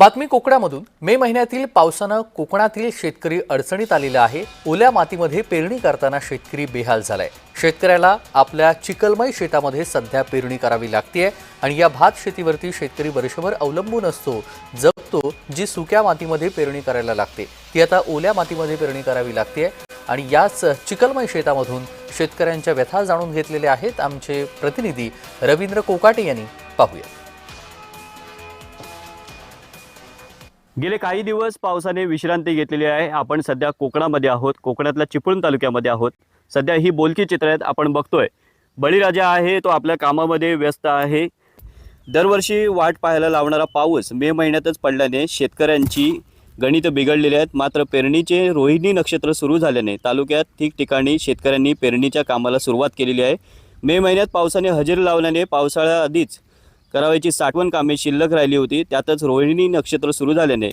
बातमी कोकणामधून. मे महिन्यातील पावसानं कोकणातील शेतकरी अडचणीत आलेला आहे. ओल्या मातीमध्ये पेरणी करताना शेतकरी बेहाल झालाय. शेतकऱ्याला आपल्या चिकलमय शेतामध्ये सध्या पेरणी करावी लागते आणि या भात शेतीवरती शेतकरी वर्षभर अवलंबून असतो जगतो जी सुक्या मातीमध्ये पेरणी करायला लागते. ती आता ओल्या मातीमध्ये पेरणी करावी लागते आणि याच चिकलमय शेतामधून शेतकऱ्यांच्या व्यथा जाणून घेतलेल्या आहेत आमचे प्रतिनिधी रवींद्र कोकाटे यांनी. पाहूया. गेले काही दिवस पावसाने विश्रांती घेतलेली आहे. आपण सध्या कोकणामध्ये आहोत. कोकणातल्या चिपळूण तालुक्यामध्ये आहोत. सध्या ही बोलकी चित्र आहेत. आपण बघतोय. बळीराजा आहे. तो आपल्या कामामध्ये व्यस्त आहे. दरवर्षी वाट पाहायला लावणारा पाऊस मे महिन्यातच पडल्याने शेतकऱ्यांची गणितं बिघडलेली आहेत. मात्र पेरणीचे रोहिणी नक्षत्र सुरू झाल्याने तालुक्यात ठिकठिकाणी शेतकऱ्यांनी पेरणीच्या कामाला सुरुवात केलेली आहे. मे महिन्यात पावसाने हजेरी लावल्याने पावसाळ्याआधीच करावयाची साठवण कामे शिल्लक राहिली होती त्यातच रोहिणी नक्षत्र सुरू झाल्याने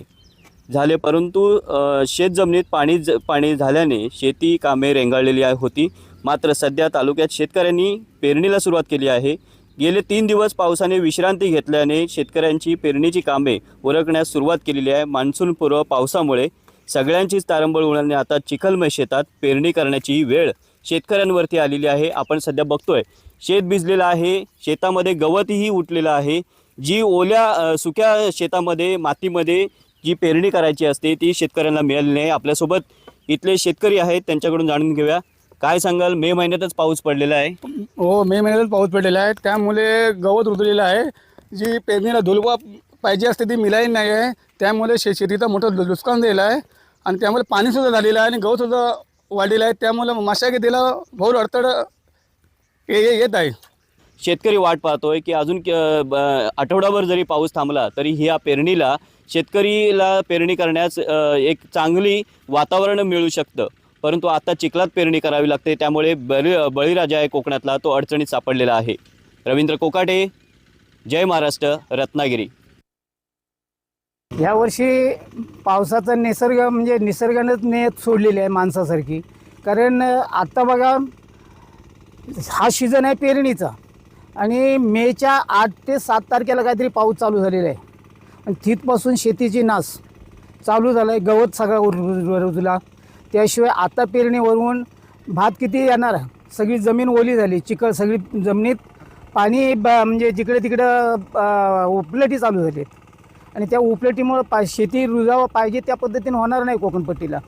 झाले. परंतु शेत शेतजमिनीत पाणी ज पाणी झाल्याने शेती कामे रेंगाळलेली होती. मात्र सध्या तालुक्यात शेतकऱ्यांनी पेरणीला सुरुवात केली आहे. गेले तीन दिवस पावसाने विश्रांती घेतल्याने शेतकऱ्यांची पेरणीची कामे उरकण्यास सुरुवात केलेली आहे. मान्सूनपूर्व पावसामुळे सगळ्यांचीच तारंबळ उडाल्याने आता चिखलमय शेतात पेरणी करण्याची वेळ शेतकऱ्यांवरती आलेली आहे. आपण सध्या बघतोय शेत भिजलेलं आहे शेतामध्ये गवतही उठलेलं आहे. जी ओल्या सुक्या शेतामध्ये मातीमध्ये जी पेरणी करायची असते ती शेतकऱ्यांना मिळाली नाही. आपल्यासोबत इथले शेतकरी आहेत त्यांच्याकडून जाणून घेऊया. काय सांगाल? मे महिन्यातच पाऊस पडलेला आहे. हो मे महिन्यातच पाऊस पडलेला आहे. त्यामुळे गवत रुजलेलं आहे. जी पेरणीला धुलवा पाहिजे असते ती मिळाली नाही आहे. त्यामुळे शे शेतीचा मोठं नुकसान झालेलं आहे. आणि त्यामुळे पाणीसुद्धा झालेलं आहे आणि गवतसुद्धा वाढलेलं आहे. त्यामुळे मशागतीला भोर अडथळ ये- ये- येत आहे. शेतकरी वाट पाहतोय की अजून क- ब- आठवडाभर जरी पाऊस थांबला तरी ह्या पेरणीला शेतकरीला पेरणी करण्यास अ, एक चांगली वातावरण मिळू शकतं. परंतु आता चिखलात पेरणी करावी लागते त्यामुळे बळी बळीराजा आहे कोकणातला तो अडचणीत सापडलेला आहे. रवींद्र कोकाटे जय महाराष्ट्र रत्नागिरी. यावर्षी पावसाचा निसर्ग म्हणजे निसर्गानेच नेत सोडलेली आहे माणसासारखी. कारण आत्ता बघा हा सीझन आहे पेरणीचा. आणि मेच्या आठ ते सात तारखेला काहीतरी पाऊस चालू झालेला आहे. आणि तिथपासून शेतीची नाश चालू झालं आहे गवत सगळा उर- रुजला त्याशिवाय आता पेरणीवरून भात किती येणार? सगळी जमीन ओली झाली चिखल सगळी जमिनीत पाणी ब म्हणजे जिकडे तिकडं उपलेटी उपलटी चालू झाली. आणि त्या उपलटीमुळं पा शेती रुजावं पाहिजे त्या पद्धतीने होणार नाही कोकणपट्टीला.